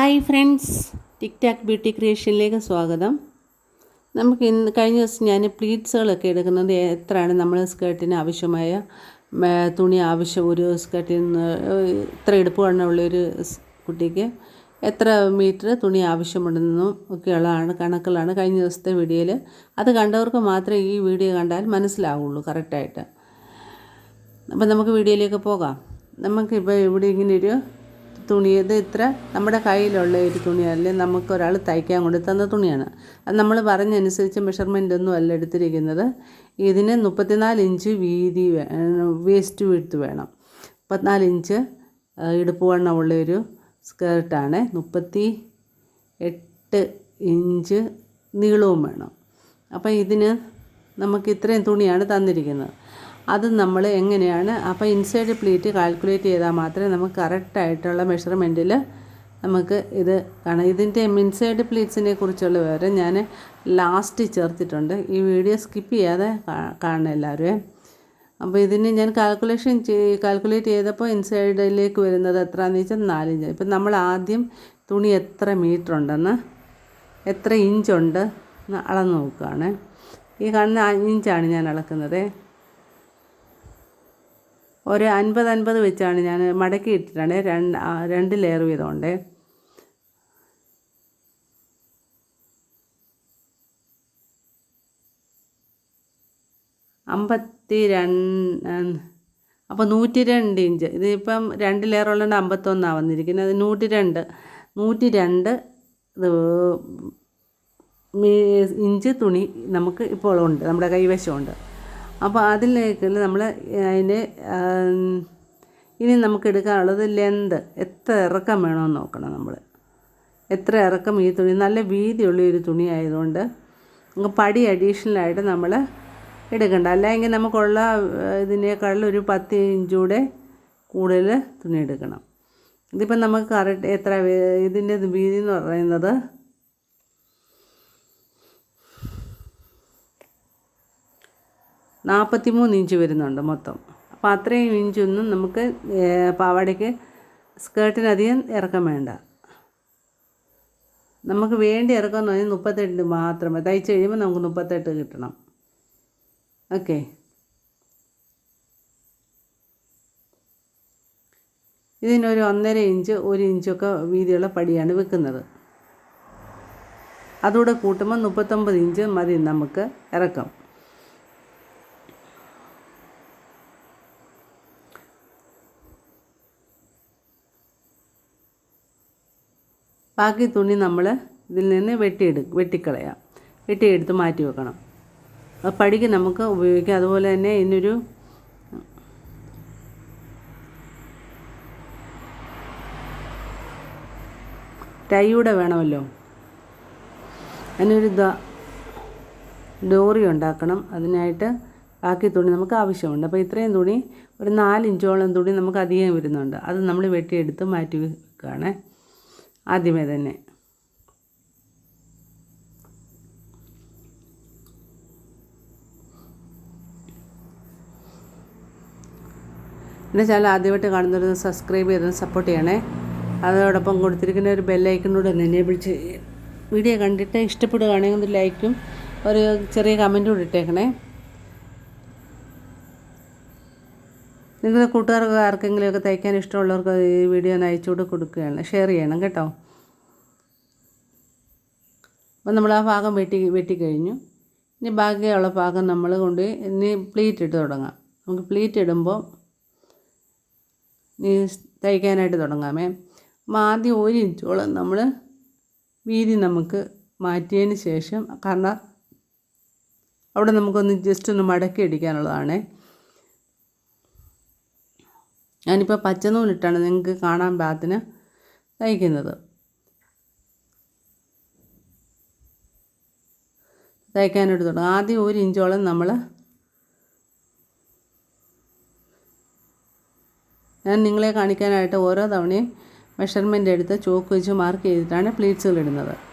Hi friends tic tac beauty ക്രിയേഷനിലേക്ക് സ്വാഗതം. നമുക്ക് ഇന്ന് കഴിഞ്ഞ ദിവസം ഞാൻ പ്ലീറ്റ്സുകളൊക്കെ എടുക്കുന്നത് എത്രയാണ് നമ്മൾ സ്കേർട്ടിന് ആവശ്യമായ തുണി ആവശ്യം ഒരു സ്കേർട്ടിൽ നിന്ന് ഇത്ര എടുപ്പ് ഒരു കുട്ടിക്ക് എത്ര മീറ്റർ തുണി ആവശ്യമുണ്ടെന്നും ഒക്കെയുള്ളതാണ് കണക്കുകളാണ് കഴിഞ്ഞ ദിവസത്തെ വീഡിയോയിൽ അത് കണ്ടവർക്ക് മാത്രമേ ഈ വീഡിയോ കണ്ടാൽ മനസ്സിലാവുള്ളൂ കറക്റ്റായിട്ട്. അപ്പം നമുക്ക് വീഡിയോയിലേക്ക് പോകാം. നമുക്കിപ്പോൾ ഇവിടെ ഇങ്ങനെ ഒരു തുണി ഇത് ഇത്ര നമ്മുടെ കയ്യിലുള്ള ഒരു തുണിയല്ല നമുക്ക് ഒരാൾ തയ്ക്കാൻ കൊണ്ട് തന്ന തുണിയാണ്. അത് നമ്മൾ പറഞ്ഞനുസരിച്ച് മെഷർമെന്റ് ഒന്നും അല്ല എടുത്തിരിക്കുന്നത്. ഇതിന് മുപ്പത്തിനാല് ഇഞ്ച് വീതി വേസ്റ്റ് വിടുത്ത് വേണം. മുപ്പത്തിനാല് ഇഞ്ച് ഇടുപ്പ് വണ്ണമുള്ള ഒരു സ്കേർട്ടാണ് മുപ്പത്തി എട്ട് ഇഞ്ച് നീളവും വേണം. അപ്പോൾ ഇതിന് നമുക്ക് ഇത്രയും തുണിയാണ് തന്നിരിക്കുന്നത്. അത് നമ്മൾ എങ്ങനെയാണ്? അപ്പോൾ ഇൻസൈഡ് പ്ലേറ്റ് കാൽക്കുലേറ്റ് ചെയ്താൽ മാത്രമേ നമുക്ക് കറക്റ്റായിട്ടുള്ള മെഷർമെന്റിൽ നമുക്ക് ഇത് കാണാം. ഇതിന്റെ ഇൻസൈഡ് പ്ലീറ്റ്സിനെ കുറിച്ചുള്ള വിവരം ഞാൻ ലാസ്റ്റ് ചേർത്തിട്ടുണ്ട്. ഈ വീഡിയോ സ്കിപ്പ് ചെയ്യാതെ കാണണം എല്ലാവരും അപ്പോൾ ഇതിന് ഞാൻ കാൽക്കുലേഷൻ കാൽക്കുലേറ്റ് ചെയ്തപ്പോൾ ഇൻസൈഡിലേക്ക് വരുന്നത് എത്രയാണെന്ന് വെച്ചാൽ നാലിഞ്ച് ഇപ്പം നമ്മൾ ആദ്യം തുണി എത്ര മീറ്റർ ഉണ്ടെന്ന് എത്ര ഇഞ്ചുണ്ട് അളന്ന് നോക്കുകയാണ്. ഈ കാണുന്ന ഇഞ്ചാണ് ഞാൻ അളക്കുന്നത്. ഒരു അൻപത് അൻപത് വെച്ചാണ് ഞാൻ മടക്കി ഇട്ടിട്ടാണ് രണ്ട് രണ്ട് ലെയർ വീതമുണ്ട് അമ്പത്തി രണ്ട് അപ്പോൾ നൂറ്റി രണ്ട് ഇഞ്ച്. ഇതിപ്പം രണ്ട് ലെയർ ഉള്ളതുകൊണ്ട് അമ്പത്തൊന്നാണ് വന്നിരിക്കുന്നത്. അത് നൂറ്റി രണ്ട് നൂറ്റി രണ്ട് ഇഞ്ച് തുണി നമുക്ക് ഇപ്പോൾ ഉണ്ട്. നമ്മുടെ കൈവശമുണ്ട് അപ്പോൾ അതിലേക്ക് നമ്മൾ അതിന് ഇനി നമുക്ക് എടുക്കാനുള്ളത് ലെന്ത് എത്ര ഇറക്കം വേണമെന്ന് നോക്കണം നമ്മൾ എത്ര ഇറക്കം ഈ തുണി നല്ല വീതിയുള്ള ഒരു തുണി ആയതുകൊണ്ട് പടി അഡീഷണലായിട്ട് നമ്മൾ എടുക്കണ്ട. അല്ലെങ്കിൽ നമുക്കുള്ള ഇതിനേക്കാളും ഒരു പത്ത് ഇഞ്ചൂടെ കൂടുതൽ തുണി എടുക്കണം. ഇതിപ്പം നമുക്ക് കറക്റ്റ് എത്ര ഇതിന്റെ വീതി എന്ന് പറയുന്നത് നാൽപ്പത്തി മൂന്ന് ഇഞ്ച് വരുന്നുണ്ട് മൊത്തം. അപ്പോൾ അത്രയും ഇഞ്ചൊന്നും നമുക്ക് പാവാടയ്ക്ക് സ്കേർട്ടിനധികം ഇറക്കം വേണ്ട. നമുക്ക് വേണ്ടി ഇറക്കം എന്ന് പറഞ്ഞാൽ മുപ്പത്തെട്ട് മാത്രമേ തയ്ച്ച് കഴിയുമ്പോൾ നമുക്ക് മുപ്പത്തെട്ട് കിട്ടണം. ഓക്കെ. ഇതിനൊരു ഒന്നര ഇഞ്ച് ഒരു ഇഞ്ചൊക്കെ വീതിയുള്ള പടിയാണ് വെക്കുന്നത്. അതുകൂടെ കൂട്ടുമ്പോൾ മുപ്പത്തൊമ്പത് ഇഞ്ച് മതി നമുക്ക് ഇറക്കം. ബാക്കി തുണി നമ്മൾ ഇതിൽ നിന്ന് വെട്ടിയെടു വെട്ടിക്കളയാം. വെട്ടിയെടുത്ത് മാറ്റി വെക്കണം. പടിക്ക് നമുക്ക് ഉപയോഗിക്കാം. അതുപോലെ തന്നെ ഇതിനൊരു ടൈയൂടെ വേണമല്ലോ. അതിനൊരു ഡോറി ഉണ്ടാക്കണം. അതിനായിട്ട് ബാക്കി തുണി നമുക്ക് ആവശ്യമുണ്ട്. അപ്പോൾ ഇത്രയും തുണി ഒരു നാലിഞ്ചോളം തുണി നമുക്ക് അധികം വരുന്നുണ്ട്. അത് നമ്മൾ വെട്ടിയെടുത്ത് മാറ്റി വെക്കുകയാണ്. ആദ്യമേ തന്നെ. എന്റെ ചാനൽ ആദ്യമായിട്ട് കാണുന്നവർ സബ്സ്ക്രൈബ് ചെയ്ത് സപ്പോർട്ട് ചെയ്യണേ. അതോടൊപ്പം കൊടുത്തിരിക്കുന്ന ഒരു ബെല്ലൈക്കനോട് ഒന്ന് എനേബിൾ ചെയ്ത് വീഡിയോ കണ്ടിട്ട് ഇഷ്ടപ്പെടുകയാണെങ്കിൽ ഒരു ലൈക്കും ഒരു ചെറിയ കമന്റും കൂടി ഇട്ടേക്കണേ. നിങ്ങളുടെ കൂട്ടുകാർക്ക് ആർക്കെങ്കിലുമൊക്കെ തയ്ക്കാൻ ഇഷ്ടമുള്ളവർക്ക് ഈ വീഡിയോ ഒന്ന് അയച്ചുകൂടെ കൊടുക്കുകയാണ്. ഷെയർ ചെയ്യണം കേട്ടോ. അപ്പം നമ്മൾ ആ ഭാഗം വെട്ടി വെട്ടിക്കഴിഞ്ഞു ഇനി ബാക്കിയുള്ള ഭാഗം നമ്മൾ കൊണ്ട് ഇനി പ്ലീറ്റ് ഇട്ട് തുടങ്ങാം. നമുക്ക് പ്ലീറ്റ് ഇടുമ്പോൾ നീ തയ്ക്കാനായിട്ട് തുടങ്ങാമേ. ആദ്യം ഒരു ഇഞ്ചോളം നമ്മൾ വീതി നമുക്ക് മാറ്റിയതിന് ശേഷം കാരണം അവിടെ നമുക്കൊന്ന് ജസ്റ്റ് ഒന്ന് മടക്കി അടിക്കാനുള്ളതാണേ. ഞാനിപ്പോൾ പച്ചനൂലിട്ടാണ് നിങ്ങൾക്ക് കാണാൻ പാകത്തിന് തയ്ക്കുന്നത്. തയ്ക്കാനായിട്ട് തുടങ്ങും. ആദ്യം ഒരു ഇഞ്ചോളം നമ്മൾ ഞാൻ നിങ്ങളെ കാണിക്കാനായിട്ട് ഓരോ തവണയും മെഷർമെന്റ് എടുത്ത് ചോക്ക് വെച്ച് മാർക്ക് ചെയ്തിട്ടാണ് പ്ലീറ്റ്സുകൾ ഇടുന്നത്.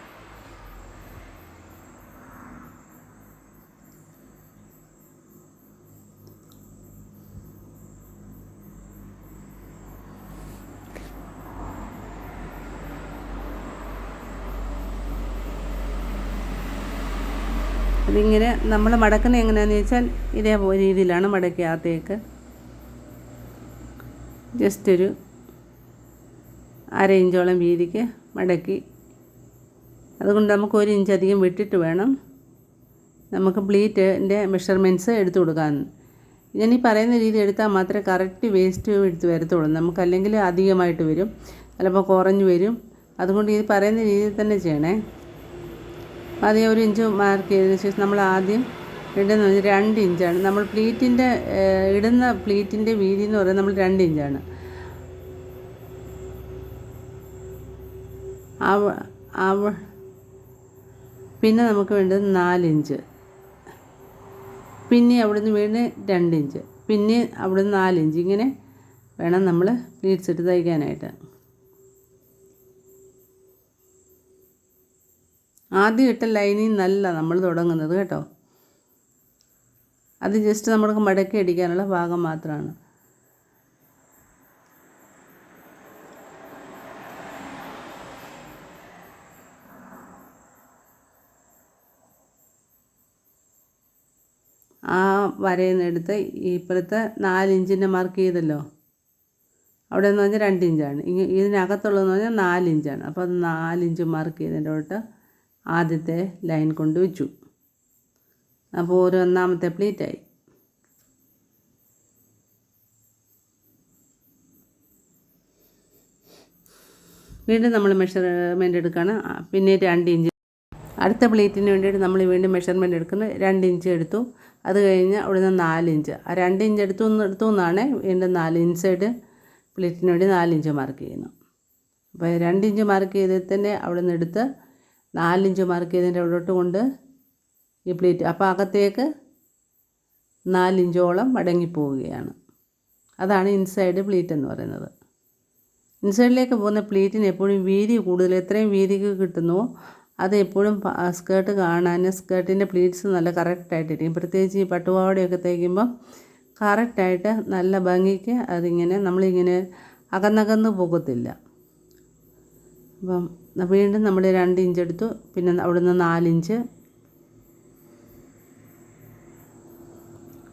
ഇതിങ്ങനെ നമ്മൾ മടക്കുന്ന എങ്ങനെയാന്ന് വെച്ചാൽ ഇതേ രീതിയിലാണ് മടക്കി അകത്തേക്ക്. ജസ്റ്റ് ഒരു അര ഇഞ്ചോളം വീതിക്ക് മടക്കി. അതുകൊണ്ട് നമുക്ക് ഒരു ഇഞ്ച് അധികം വിട്ടിട്ട് വേണം നമുക്ക് പ്ലീറ്റിന്റെ മെഷർമെന്റ്സ് എടുത്തു കൊടുക്കാൻ. ഞാൻ ഈ പറയുന്ന രീതി എടുത്താൽ മാത്രമേ കറക്റ്റ് വേസ്റ്റ് എടുത്ത് വരത്തുള്ളൂ. നമുക്ക് അല്ലെങ്കിൽ അധികമായിട്ട് വരും. ചിലപ്പോൾ കുറഞ്ഞു വരും. അതുകൊണ്ട് ഈ പറയുന്ന രീതിയിൽ തന്നെ ചെയ്യണേ. ആദ്യം ഒരു ഇഞ്ച് മാർക്ക് ചെയ്തതിന് ശേഷം നമ്മൾ ആദ്യം ഇടുന്നത് രണ്ട് ഇഞ്ചാണ്. നമ്മൾ പ്ലീറ്റിന്റെ ഇടുന്ന പ്ലീറ്റിന്റെ വീതി എന്ന് പറയുന്നത് നമ്മൾ രണ്ട് ഇഞ്ചാണ്. അവ അവ പിന്നെ നമുക്ക് വേണ്ടത് നാലിഞ്ച് പിന്നെ അവിടുന്ന് വീണ്ടും രണ്ട് ഇഞ്ച്. പിന്നെ അവിടുന്ന് നാലിഞ്ച് ഇങ്ങനെ വേണം നമ്മൾ പ്ലീറ്റ്സ് ഇട്ട് തയ്ക്കാനായിട്ട്. ആദ്യം ഇട്ട ലൈനിൽ നല്ല നമ്മൾ തുടങ്ങുന്നത് കേട്ടോ. അത് ജസ്റ്റ് നമ്മൾക്ക് മടക്കി അടിക്കാനുള്ള ഭാഗം മാത്രമാണ്. ആ എടുത്ത് ഇപ്പോഴത്തെ നാലിഞ്ചിന്റെ മാർക്ക് ചെയ്തല്ലോ. അവിടെ എന്ന് പറഞ്ഞാൽ രണ്ട് ഇഞ്ചാണ്. ഇതിനകത്തുള്ളതെന്ന് പറഞ്ഞാൽ നാലിഞ്ചാണ് അപ്പോൾ അത് നാലിഞ്ച് മാർക്ക് ചെയ്തതിന്റെ തൊട്ട് ആദ്യത്തെ ലൈൻ കൊണ്ട് വെച്ചു. അപ്പോൾ ഒരു ഒന്നാമത്തെ പ്ലേറ്റായി വീണ്ടും നമ്മൾ മെഷർമെന്റ് എടുക്കുകയാണ് പിന്നെ രണ്ട് ഇഞ്ച്. അടുത്ത പ്ലേറ്റിന് വേണ്ടിയിട്ട് നമ്മൾ വീണ്ടും മെഷർമെന്റ് എടുക്കുന്നത് രണ്ട് ഇഞ്ച് എടുത്തു. അത് കഴിഞ്ഞ് അവിടുന്ന് നാല് ഇഞ്ച്. ആ രണ്ട് ഇഞ്ച് എടുത്തു എടുത്തു എന്നാണ് വീണ്ടും നാല് ഇൻസൈഡ് പ്ലേറ്റിന് വേണ്ടി നാല് ഇഞ്ച് മാർക്ക് ചെയ്യുന്നു അപ്പോൾ രണ്ട് ഇഞ്ച് മാർക്ക് ചെയ്തതിന്റെ അവിടെ നിന്ന് എടുത്ത് നാലിഞ്ച് മാർക്ക് ചെയ്തതിന്റെ അവിടോട്ട് കൊണ്ട് ഈ പ്ലേറ്റ് അപ്പോൾ അകത്തേക്ക് നാലിഞ്ചോളം മടങ്ങിപ്പോവുകയാണ് അതാണ് ഇൻസൈഡ് പ്ലേറ്റ് എന്ന് പറയുന്നത്. ഇൻസൈഡിലേക്ക് പോകുന്ന പ്ലേറ്റിന് എപ്പോഴും വീതി കൂടുതൽ എത്രയും വീതിക്ക് കിട്ടുന്നുവോ അത് എപ്പോഴും സ്കേർട്ട് കാണാൻ സ്കേർട്ടിന്റെ പ്ലീറ്റ്സ് നല്ല കറക്റ്റായിട്ടിരിക്കും പ്രത്യേകിച്ച് ഈ പട്ടുപാവടയൊക്കെ തയ്ക്കുമ്പം കറക്റ്റായിട്ട് നല്ല ഭംഗിക്ക് അതിങ്ങനെ നമ്മളിങ്ങനെ അകന്നകന്ന് പോകത്തില്ല. അപ്പം വീണ്ടും നമ്മൾ രണ്ട് ഇഞ്ച് എടുത്തു. പിന്നെ അവിടുന്ന് നാലിഞ്ച്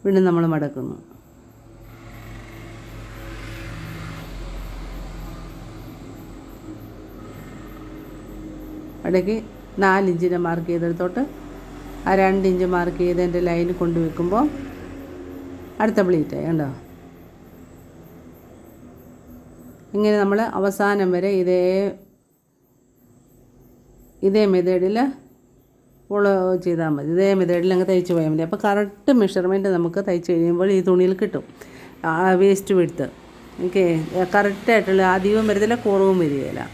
വീണ്ടും നമ്മൾ മടക്കുന്നു. ഇടയ്ക്ക് നാലിഞ്ചിന്റെ മാർക്ക് ചെയ്തെടുത്തോട്ട് ആ രണ്ട് ഇഞ്ച് മാർക്ക് ചെയ്തതിന്റെ ലൈൻ കൊണ്ടുവെക്കുമ്പോൾ അടുത്ത പ്ലീറ്റ് കണ്ടോ? ഇങ്ങനെ നമ്മൾ അവസാനം വരെ ഇതേ ഇതേ മെതേഡിൽ ഫോളോ ചെയ്താൽ മതി. ഇതേ മെതേഡിൽ അങ്ങ് തയ്ച്ച് പോയാൽ മതി. അപ്പോൾ കറക്റ്റ് മെഷർമെന്റ് നമുക്ക് തയ്ച്ച് കഴിയുമ്പോൾ ഈ തുണിയിൽ കിട്ടും. ആ വേസ്റ്റ് വിടുത്ത് ഓക്കെ? കറക്റ്റായിട്ടുള്ള അധികവും വരത്തില്ല കുറവും വരികയില്ല.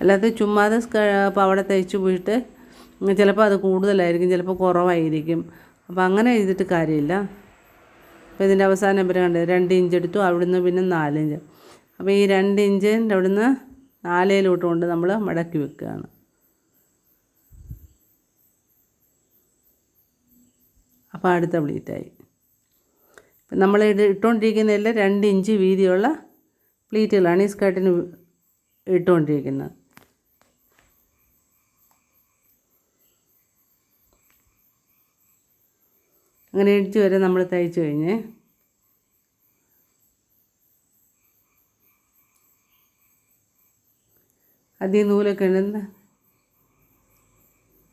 അല്ലാതെ ചുമ്മാതെ അവിടെ തയ്ച്ച് പോയിട്ട് ചിലപ്പോൾ അത് കൂടുതലായിരിക്കും ചിലപ്പോൾ കുറവായിരിക്കും. അപ്പോൾ അങ്ങനെ ചെയ്തിട്ട് കാര്യമില്ല. അപ്പോൾ ഇതിന്റെ അവസാനം വരെ കണ്ടത് രണ്ട് ഇഞ്ച് എടുത്തു അവിടുന്ന് പിന്നെ നാലിഞ്ച് അപ്പോൾ ഈ രണ്ട് ഇഞ്ചിന്റെ അവിടുന്ന് നാലേലോട്ട് കൊണ്ട് നമ്മൾ മടക്കി വെക്കുകയാണ്. അപ്പോൾ അടുത്ത പ്ലീറ്റായി. ഇപ്പം നമ്മൾ ഇട്ടുകൊണ്ടിരിക്കുന്നതെല്ലാം രണ്ട് ഇഞ്ച് വീതിയുള്ള പ്ലീറ്റുകളാണ് ഈ സ്കേർട്ടിന് ഇട്ടുകൊണ്ടിരിക്കുന്നത്. അങ്ങനെ ഇടിച്ച് വരെ നമ്മൾ തയ്ച്ചു കഴിഞ്ഞ് അധികം നൂലൊക്കെ ഉണ്ടെന്ന്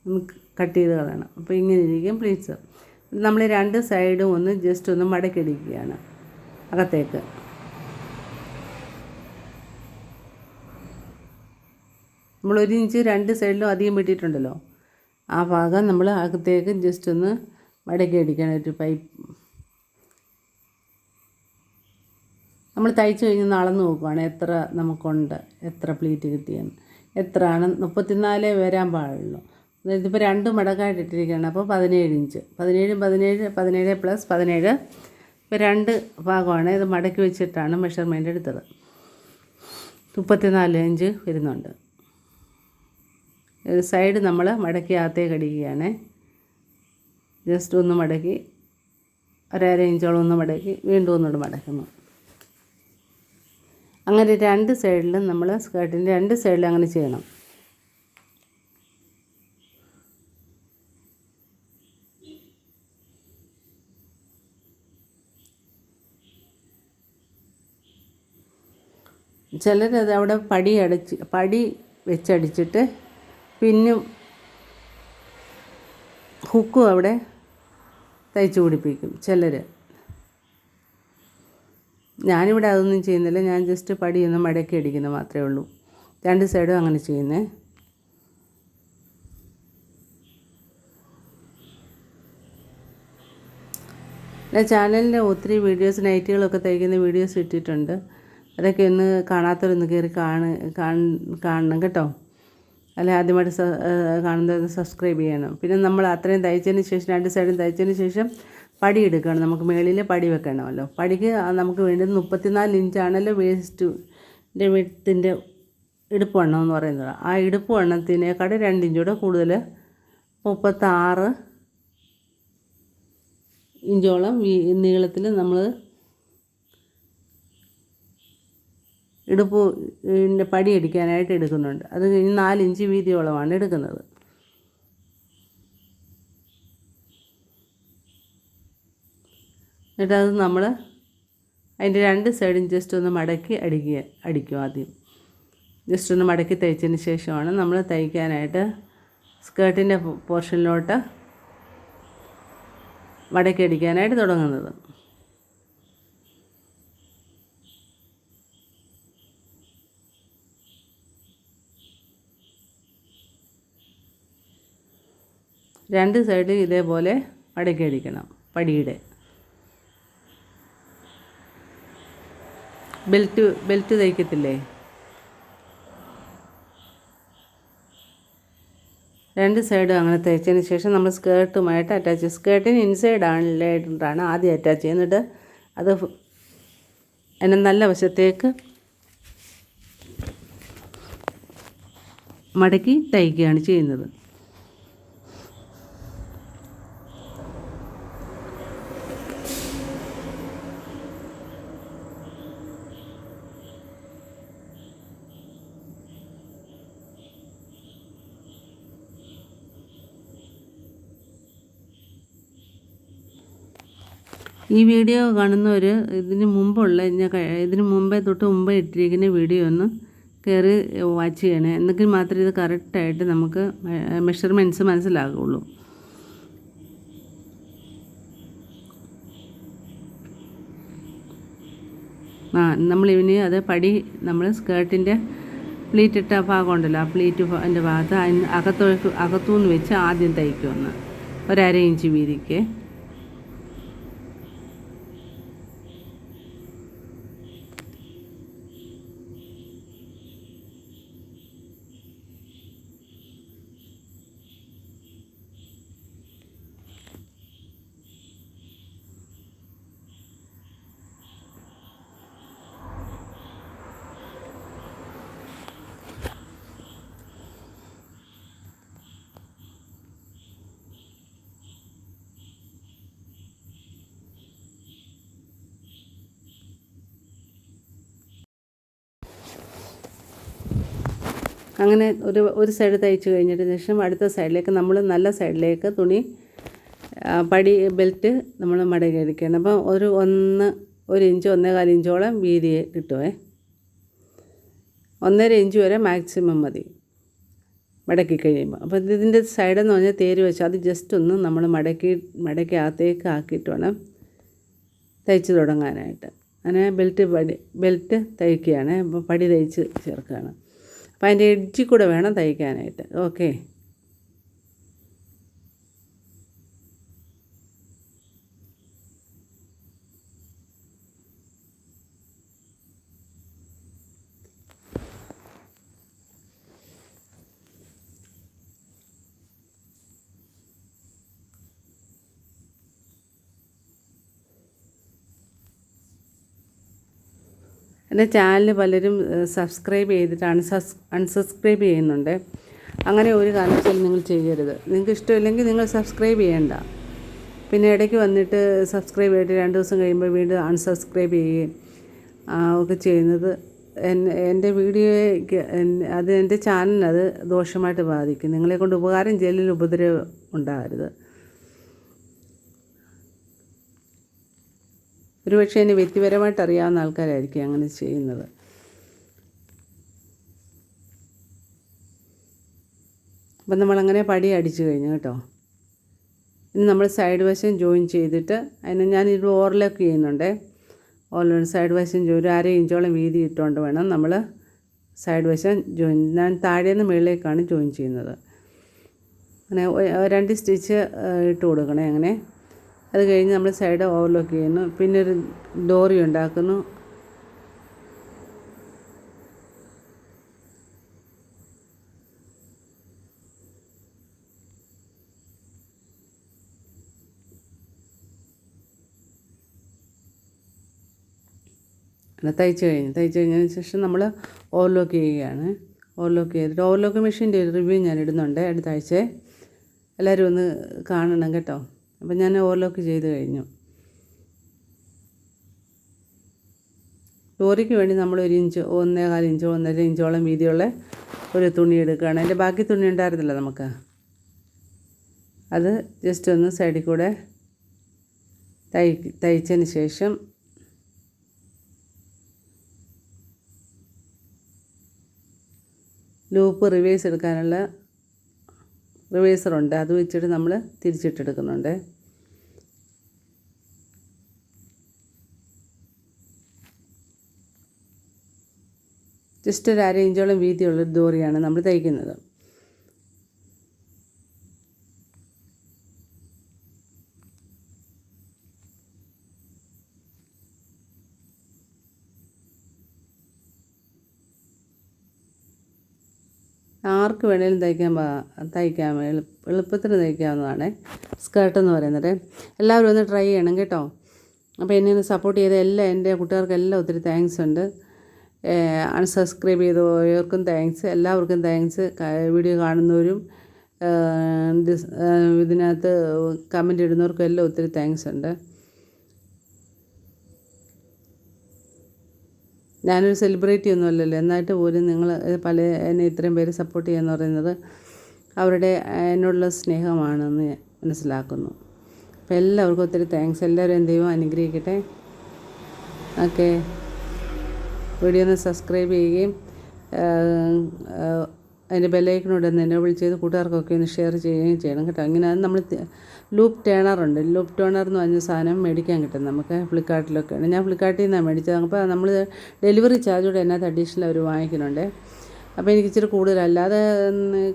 നമുക്ക് കട്ട് ചെയ്ത് കളയണം. അപ്പോൾ ഇങ്ങനെ ഇരിക്കും പ്ലീറ്റ്സ് നമ്മൾ രണ്ട് സൈഡും ഒന്ന് ജസ്റ്റ് ഒന്ന് മടക്കിടിക്കുകയാണ് അകത്തേക്ക്. നമ്മൾ ഒരു ഇഞ്ച് രണ്ട് സൈഡിലും അധികം വിട്ടിട്ടുണ്ടല്ലോ ആ ഭാഗം നമ്മൾ അകത്തേക്ക് ജസ്റ്റ് ഒന്ന് മടക്കി അടിക്കണം ഒരു പൈപ്പ് നമ്മൾ തയ്ച്ചു കഴിഞ്ഞ് അളന്ന് നോക്കുവാണ് എത്ര നമുക്കുണ്ട്? എത്ര പ്ലീറ്റ് കിട്ടിയെന്ന്. എത്രയാണ്? മുപ്പത്തിനാലേ വരാൻ പാടുള്ളൂ. ഇതിപ്പോൾ രണ്ട് മടക്കായിട്ട് ഇട്ടിരിക്കുകയാണ്. അപ്പോൾ പതിനേഴ് ഇഞ്ച്. പതിനേഴ് പതിനേഴ് പതിനേഴ് പ്ലസ് പതിനേഴ്. ഇപ്പോൾ രണ്ട് ഭാഗമാണ്. ഇത് മടക്കി വെച്ചിട്ടാണ് മെഷർമെന്റ് എടുത്തത്. മുപ്പത്തിനാല് ഇഞ്ച് വരുന്നുണ്ട്. സൈഡ് നമ്മൾ മടക്കി അകത്തേക്ക് അടിക്കുകയാണ്. ജസ്റ്റ് ഒന്ന് മടക്കി ഒരര ഇഞ്ചോളം ഒന്ന് മടക്കി വീണ്ടും ഒന്നുകൂടെ മടക്കുന്നു. അങ്ങനെ രണ്ട് സൈഡിലും നമ്മൾ സ്കേർട്ടിന്റെ രണ്ട് സൈഡിലും അങ്ങനെ ചെയ്യണം. ചിലരത് അവിടെ പടി അടച്ച് പടി വെച്ചടിച്ചിട്ട് പിന്നെ ഹുക്കും അവിടെ തയ്ച്ചു പിടിപ്പിക്കും ചിലർ ഞാനിവിടെ അതൊന്നും ചെയ്യുന്നില്ല. ഞാൻ ജസ്റ്റ് പടിയൊന്ന് മടക്കി അടിക്കുന്നത് മാത്രമേ ഉള്ളൂ. രണ്ട് സൈഡും അങ്ങനെ ചെയ്യുന്നേ. എന്റെ ചാനലിൽ ഒത്തിരി വീഡിയോസ് നൈറ്റുകളൊക്കെ തയ്ക്കുന്ന വീഡിയോസ് ഇട്ടിട്ടുണ്ട്. അതൊക്കെ ഒന്ന് കാണാത്തവരൊന്ന് കയറി കാണ് കാണണം കേട്ടോ. അല്ലെ ആദ്യമായിട്ട് കാണുന്നത് സബ്സ്ക്രൈബ് ചെയ്യണം. പിന്നെ നമ്മൾ അത്രയും തയ്ച്ചതിന് ശേഷം രണ്ട് സൈഡും തയ്ച്ചതിന് ശേഷം പടി എടുക്കണം. നമുക്ക് മേളിൽ പടി വെക്കണമല്ലോ. പടിക്ക് നമുക്ക് വേണ്ടത് മുപ്പത്തിനാല് ഇഞ്ചാണല്ലോ വേസ്റ്റിന്റെ വിടത്തിന്റെ ഇടുപ്പ് വണ്ണം എന്ന് പറയുന്നത്. ആ ഇടുപ്പ് വണ്ണത്തിനേക്കാട് രണ്ടിഞ്ചൂടെ കൂടുതൽ മുപ്പത്താറ് ഇഞ്ചോളം നീളത്തിൽ നമ്മൾ ഇടുപ്പ് പടി അടിക്കാനായിട്ട് എടുക്കുന്നുണ്ട്. അത് കഴിഞ്ഞ് നാലിഞ്ച് വീതിയോളമാണ് എടുക്കുന്നത്. എന്നിട്ട് അത് നമ്മൾ അതിന്റെ രണ്ട് സൈഡും ജസ്റ്റ് ഒന്ന് മടക്കി അടിക്കുക അടിക്കും ആദ്യം. ജസ്റ്റ് ഒന്ന് മടക്കി തയ്ച്ചതിന് ശേഷമാണ് നമ്മൾ തയ്ക്കാനായിട്ട് സ്കേർട്ടിന്റെ പോർഷനിലോട്ട് മടക്കി അടിക്കാനായിട്ട് തുടങ്ങുന്നത്. രണ്ട് സൈഡിൽ ഇതേപോലെ മടക്കി അടിക്കണം പടിയുടെ. ബെൽറ്റ് ബെൽറ്റ് തയ്ക്കത്തില്ലേ? രണ്ട് സൈഡും അങ്ങനെ തയ്ച്ചതിന് ശേഷം നമ്മൾ സ്കേർട്ടുമായിട്ട് അറ്റാച്ച് സ്കേർട്ടിന് ഇൻസൈഡ് ആണിലായിട്ടാണ് ആദ്യം അറ്റാച്ച് ചെയ്യുന്നത്. അത് എന്നെ നല്ല വശത്തേക്ക് മടക്കി തയ്ക്കുകയാണ് ചെയ്യുന്നത്. ഈ വീഡിയോ കാണുന്നവർ ഇതിന് മുമ്പുള്ള ഞാൻ ഇതിന് മുമ്പേ തൊട്ട് മുമ്പേ ഇട്ടിരിക്കുന്ന വീഡിയോ ഒന്ന് കയറി വാച്ച് ചെയ്യണേ. എന്നെങ്കിൽ മാത്രമേ ഇത് കറക്റ്റായിട്ട് നമുക്ക് മെഷർമെന്റ്സ് മനസ്സിലാകുള്ളൂ. ആ നമ്മൾ ഇവന് അത് പടി നമ്മൾ സ്കേർട്ടിന്റെ പ്ലീറ്റ് ഇട്ട ഭാഗം ഉണ്ടല്ലോ ആ പ്ലീറ്റ് എന്റെ ഭാഗത്ത് അകത്തോട്ട് അകത്തുനിന്ന് വെച്ച് ആദ്യം തയ്ക്കുമെന്ന് ഒരര ഇഞ്ച് വീതിക്ക്. അങ്ങനെ ഒരു ഒരു സൈഡ് തയ്ച്ച് കഴിഞ്ഞിട്ട് ശേഷം അടുത്ത സൈഡിലേക്ക് നമ്മൾ നല്ല സൈഡിലേക്ക് തുണി പടി ബെൽറ്റ് നമ്മൾ അടിക്കണം അപ്പോൾ ഒരു ഒന്ന് ഒരു ഇഞ്ച് ഒന്നേകാൽ ഇഞ്ചോളം വീതി കിട്ടുമേ ഒന്നര ഇഞ്ച് വരെ മാക്സിമം മതി മടക്കി കഴിയുമ്പോൾ. അപ്പോൾ ഇതിന്റെ സൈഡെന്ന് പറഞ്ഞാൽ തേര് വെച്ച് അത് ജസ്റ്റ് ഒന്ന് നമ്മൾ മടക്കി മടക്കി അകത്തേക്ക് ആക്കിയിട്ട് വേണം തയ്ച്ച് തുടങ്ങാനായിട്ട്. അങ്ങനെ ബെൽറ്റ് പടി ബെൽറ്റ് തയ്ക്കുകയാണ്. അപ്പോൾ പടി തയ്ച്ച് ചേർക്കുകയാണ്. അപ്പം അതിന്റെ എഡ്ജിൽ കൂടെ വേണം തയ്ക്കാനായിട്ട്. ഓക്കെ. എന്റെ ചാനൽ പലരും സബ്സ്ക്രൈബ് ചെയ്തിട്ട് സബ്സ് അൺസബ്സ്ക്രൈബ് ചെയ്യുന്നുണ്ട്. അങ്ങനെ ഒരു കാരണവശാലും നിങ്ങൾ ചെയ്യരുത്. നിങ്ങൾക്ക് ഇഷ്ടമില്ലെങ്കിൽ നിങ്ങൾ സബ്സ്ക്രൈബ് ചെയ്യണ്ട. പിന്നെ ഇടയ്ക്ക് വന്നിട്ട് സബ്സ്ക്രൈബ് ചെയ്തിട്ട് രണ്ട് ദിവസം കഴിയുമ്പോൾ വീണ്ടും അൺസബ്സ്ക്രൈബ് ചെയ്യുകയും ഒക്കെ ചെയ്യുന്നത് എന്റെ വീഡിയോയ്ക്ക് അത് എന്റെ ചാനലിനത് ദോഷമായിട്ട് ബാധിക്കും. നിങ്ങളെ കൊണ്ട് ഉപകാരം ചെയ്യലിൽ ഉപദ്രവം ഉണ്ടാകരുത്. ഒരുപക്ഷെ എന്നെ വ്യക്തിപരമായിട്ട് അറിയാവുന്ന ആൾക്കാരായിരിക്കും അങ്ങനെ ചെയ്യുന്നത്. അപ്പം നമ്മളങ്ങനെ പടി അടിച്ചു കഴിഞ്ഞു കേട്ടോ. ഇനി നമ്മൾ സൈഡ് വശം ജോയിൻ ചെയ്തിട്ട് അതിന് ഞാൻ ഇത് ഓവർലോക്ക് ചെയ്യുന്നുണ്ടേ. ഓവർലോക്ക് സൈഡ് വശം ഒരു അര ഇഞ്ചോളം വീതി ഇട്ടുകൊണ്ട് വേണം നമ്മൾ സൈഡ് വശം ജോയിൻ ഞാൻ താഴേന്ന് മുകളിലേക്കാണ് ജോയിൻ ചെയ്യുന്നത്. അങ്ങനെ രണ്ട് സ്റ്റിച്ച് ഇട്ട് കൊടുക്കണേ അങ്ങനെ. അത് കഴിഞ്ഞ് നമ്മൾ സൈഡ് ഓവർലോക്ക് ചെയ്യുന്നു. പിന്നെ ഒരു ഡോറി ഉണ്ടാക്കുന്നു. അല്ല തയ്ച്ച് കഴിഞ്ഞു. തയ്ച്ച് കഴിഞ്ഞതിന് ശേഷം നമ്മൾ ഓവർലോക്ക് ചെയ്യുകയാണ്. ഓവർലോക്ക് ചെയ്തിട്ട് ഓവർലോക്ക് മെഷീന്റെ ഒരു റിവ്യൂ ഞാൻ ഇടുന്നുണ്ട്. അടുത്ത ആഴ്ച എല്ലാവരും ഒന്ന് കാണണം കേട്ടോ. അപ്പം ഞാൻ ഓവർലോക്ക് ചെയ്ത് കഴിഞ്ഞു. ലോറിക്ക് വേണ്ടി നമ്മൾ ഒരു ഇഞ്ച് ഒന്നേകാൽ ഇഞ്ച് ഒന്നര ഇഞ്ചോളം വീതിയുള്ള ഒരു തുണി എടുക്കുകയാണ്. അതിന്റെ ബാക്കി തുണി ഉണ്ടായിരുന്നില്ല നമുക്ക്. അത് ജസ്റ്റ് ഒന്ന് സൈഡിൽ കൂടെ തൈ തയ്ച്ചതിന് ശേഷം ലൂപ്പ് റിവേഴ്സ് എടുക്കാനുള്ള റിവേഴ്സറുണ്ട് അത് വെച്ചിട്ട് നമ്മൾ തിരിച്ചിട്ടെടുക്കുന്നുണ്ട്. ജസ്റ്റ് ഒരു അര ഇഞ്ചോളം വീതിയുള്ള ദോറിയാണ് നമ്മൾ തയ്ക്കുന്നത്. ആർക്ക് വേണേലും തയ്ക്കാൻ തയ്ക്കാൻ എളുപ്പത്തിൽ തയ്ക്കാവുന്നതാണ്. സ്കേർട്ട് എന്ന് പറയുന്നത്. എല്ലാവരും ഒന്ന് ട്രൈ ചെയ്യണം കേട്ടോ. അപ്പോൾ എന്നെ ഒന്ന് സപ്പോർട്ട് ചെയ്ത എല്ലാ എന്റെ കുട്ടികൾക്കെല്ലാം ഒത്തിരി താങ്ക്സ് ഉണ്ട്. അൺസബ്സ്ക്രൈബ് ചെയ്തവർക്കും താങ്ക്സ് എല്ലാവർക്കും താങ്ക്സ് വീഡിയോ കാണുന്നവരും ഇതിനകത്ത് കമന്റ് ഇടുന്നവർക്കും എല്ലാം ഒത്തിരി താങ്ക്സ് ഉണ്ട്. ഞാനൊരു സെലിബ്രിറ്റി ഒന്നും അല്ലല്ലോ. എന്നായിട്ട് പോലും നിങ്ങൾ പല എന്നെ ഇത്രയും പേര് സപ്പോർട്ട് ചെയ്യാന്ന് പറയുന്നത് അവരുടെ എന്നോടുള്ള സ്നേഹമാണെന്ന് മനസ്സിലാക്കുന്നു. അപ്പോൾ എല്ലാവർക്കും ഒത്തിരി താങ്ക്സ് എല്ലാവരും ദൈവം അനുഗ്രഹിക്കട്ടെ. ഓക്കെ. വീഡിയോ ഒന്ന് സബ്സ്ക്രൈബ് ചെയ്യുകയും അതിന്റെ ബെല്ലൈക്കനോട് ഒന്ന് എനേബിൾ ചെയ്ത് കൂട്ടുകാർക്കൊക്കെ ഒന്ന് ഷെയർ ചെയ്യുകയും ചെയ്യണം കേട്ടോ. അങ്ങനെ അത് നമ്മൾ ലൂപ്പ് ടേണറുണ്ട് ലൂപ്പ് ടേണർ എന്ന് പറഞ്ഞ സാധനം മേടിക്കാൻ കിട്ടും നമുക്ക് ഫ്ലിപ്കാർട്ടിലൊക്കെയാണ്. ഞാൻ ഫ്ലിപ്പ്കാർട്ടിൽ നിന്നാണ് മേടിച്ചത്. അപ്പോൾ നമ്മൾ ഡെലിവറി ചാർജോടെ അതിനകത്ത് അഡീഷണൽ അവർ വാങ്ങിക്കുന്നുണ്ട്. അപ്പോൾ എനിക്ക് ഇച്ചിരി കൂടുതൽ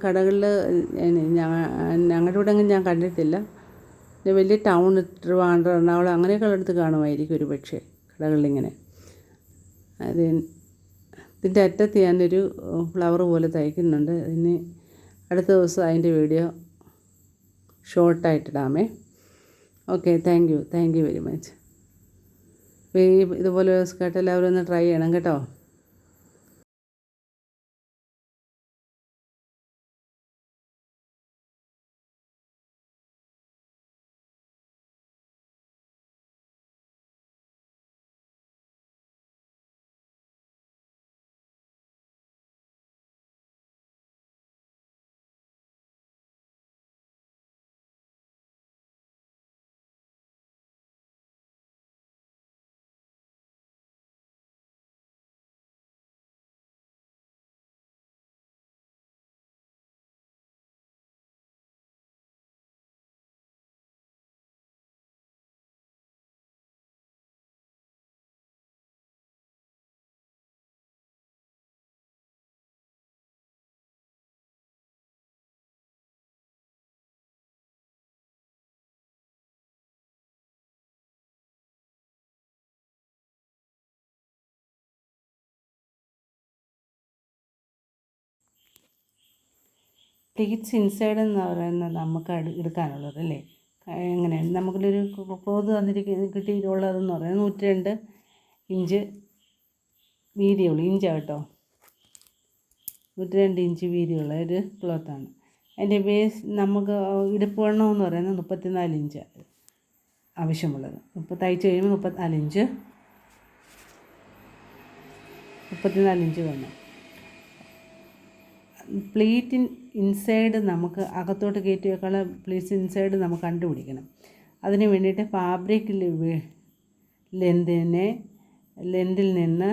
കടകളിൽ ഞങ്ങളുടെ ഇവിടെ ഞാൻ കണ്ടിട്ടില്ല. വലിയ ടൗൺ ട്രിവാൻഡ്രം എറണാകുളം അങ്ങനെയൊക്കെ ഉള്ളിടത്ത് കാണുമായിരിക്കും ഒരു പക്ഷേ കടകളിലിങ്ങനെ. അത് ഇതിന്റെ അറ്റത്ത് ഞാനൊരു ഫ്ലവർ പോലെ തയ്ക്കുന്നുണ്ട്. ഇനി അടുത്ത ദിവസം അതിന്റെ video ഷോർട്ടായിട്ടിടാമേ okay thank you thank you very much ഇതുപോലെ സ്കേർട്ട് എല്ലാവരും ഒന്ന് ട്രൈ ചെയ്യണം കേട്ടോ. പ്ലീറ്റ്സ് ഇൻസൈഡ് എന്ന് പറയുന്നത് നമുക്ക് എടു- എടുക്കാനുള്ളത് അല്ലേ? എങ്ങനെയാണ് നമുക്കൊരു ക്ലോത്ത് തന്നിരിക്കുന്ന കിട്ടിയിട്ടുള്ളതെന്ന് പറയുന്നത് നൂറ്റി രണ്ട് ഇഞ്ച് വീതിയുള്ളൂ. ഇഞ്ചാണ് കേട്ടോ നൂറ്റി രണ്ട് ഇഞ്ച് വീതിയുള്ള ഒരു ക്ലോത്താണ് അതിന്റെ ബേസ് നമുക്ക് ഇടുപ്പ് വണ്ണം എന്ന് പറയുന്നത് മുപ്പത്തിനാല് ഇഞ്ച് ആവശ്യമുള്ളത്. ഇപ്പോൾ തയ്ച്ച് കഴിയുമ്പോൾ മുപ്പത്തിനാല് ഇഞ്ച് മുപ്പത്തിനാല് ഇഞ്ച് വേണം പ്ലീറ്റിൻ ഇൻസൈഡ് നമുക്ക് അകത്തോട്ട് കയറ്റി വെക്കാനുള്ള പ്ലീറ്റ്സ് ഇൻസൈഡ് നമുക്ക് കണ്ടുപിടിക്കണം. അതിന് വേണ്ടിയിട്ട് ഫാബ്രിക് ലെന്തിനെ ലെന്തിൽ നിന്ന്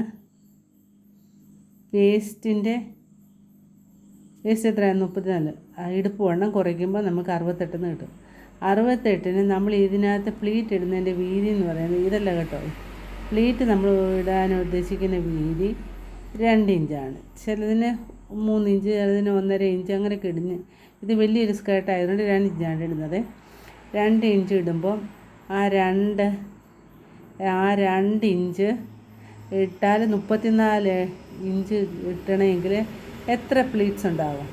വേസ്റ്റിന്റെ പേസ്റ്റ് എത്രയാണ് മുപ്പത്തിനാല്. ഇടുപ്പ് വണ്ണം കുറയ്ക്കുമ്പോൾ നമുക്ക് അറുപത്തെട്ടെന്ന് കിട്ടും. അറുപത്തെട്ടിന് നമ്മൾ ഇതിനകത്ത് പ്ലീറ്റ് ഇടുന്നതിന്റെ വീതി എന്ന് പറയുന്നത് ഇതല്ല കേട്ടോ. പ്ലീറ്റ് നമ്മൾ ഇടാൻ ഉദ്ദേശിക്കുന്ന വീതി രണ്ട് ഇഞ്ചാണ്. ചിലതിന് മൂന്ന് ഇഞ്ച് അതിന് ഒന്നര ഇഞ്ച് അങ്ങനെയൊക്കെ ഇടുന്നു ഇത് വലിയൊരു സ്കേർട്ട് ആയതുകൊണ്ട് രണ്ട് ഇഞ്ചാണ് ഇടുന്നത്. രണ്ട് ഇഞ്ച് ഇടുമ്പോൾ ആ രണ്ട് ആ രണ്ട് ഇഞ്ച് ഇട്ടാൽ മുപ്പത്തിനാല് ഇഞ്ച് ഇട്ടണമെങ്കിൽ എത്ര പ്ലീറ്റ്സ് ഉണ്ടാവും?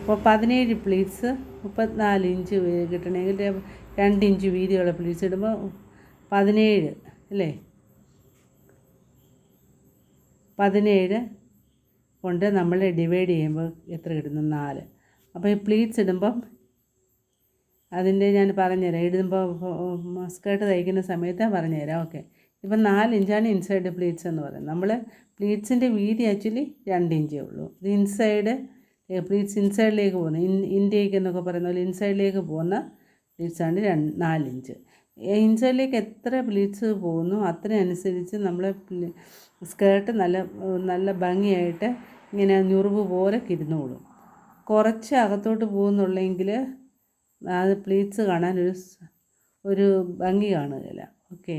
അപ്പോൾ പതിനേഴ് പ്ലീറ്റ്സ് മുപ്പത്തിനാല് ഇഞ്ച് കിട്ടണമെങ്കിൽ രണ്ട് ഇഞ്ച് വീതിയുള്ള പ്ലീറ്റ്സ് ഇടുമ്പോൾ പതിനേഴ് അല്ലേ? പതിനേഴ് കൊണ്ട് നമ്മൾ ഡിവൈഡ് ചെയ്യുമ്പോൾ എത്ര കിട്ടുന്നു? നാല്. അപ്പോൾ ഈ പ്ലീറ്റ്സ് ഇടുമ്പം അതിന്റെ ഞാൻ പറഞ്ഞുതരാം. ഇടുമ്പോൾ സ്കേർട്ട് തയ്ക്കുന്ന സമയത്ത് പറഞ്ഞുതരാം. ഓക്കെ ഇപ്പം നാല് ഇഞ്ചാണ് ഇൻസൈഡ് പ്ലീറ്റ്സ് എന്ന് പറയുന്നത്. നമ്മൾ പ്ലീറ്റ്സിന്റെ വീതി ആക്ച്വലി രണ്ട് ഇഞ്ചേ ഉള്ളൂ. ഇത് ഇൻസൈഡ് പ്ലീറ്റ്സ് ഇൻസൈഡിലേക്ക് പോകുന്ന ഇൻ ഇൻഡേക്ക് എന്നൊക്കെ പറയുന്ന പോലെ ഇൻസൈഡിലേക്ക് പോകുന്ന പ്ലീറ്റ്സാണ് രണ്ട് നാലിഞ്ച് ഇൻസൈഡിലേക്ക് എത്ര പ്ലീറ്റ്സ് പോകുന്നു അത്രയനുസരിച്ച് നമ്മൾ സ്കേർട്ട് നല്ല നല്ല ഭംഗിയായിട്ട് ഇങ്ങനെ ഞുറുവ് പോലെ കിരുന്നോളും. കുറച്ച് അകത്തോട്ട് പോകുന്നുള്ളെങ്കിൽ അത് പ്ലീറ്റ്സ് കാണാൻ ഒരു ഭംഗി കാണുകയില്ല. ഓക്കെ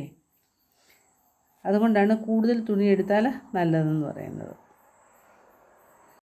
അതുകൊണ്ടാണ് കൂടുതൽ തുണി എടുത്താൽ നല്ലതെന്ന് പറയുന്നത്.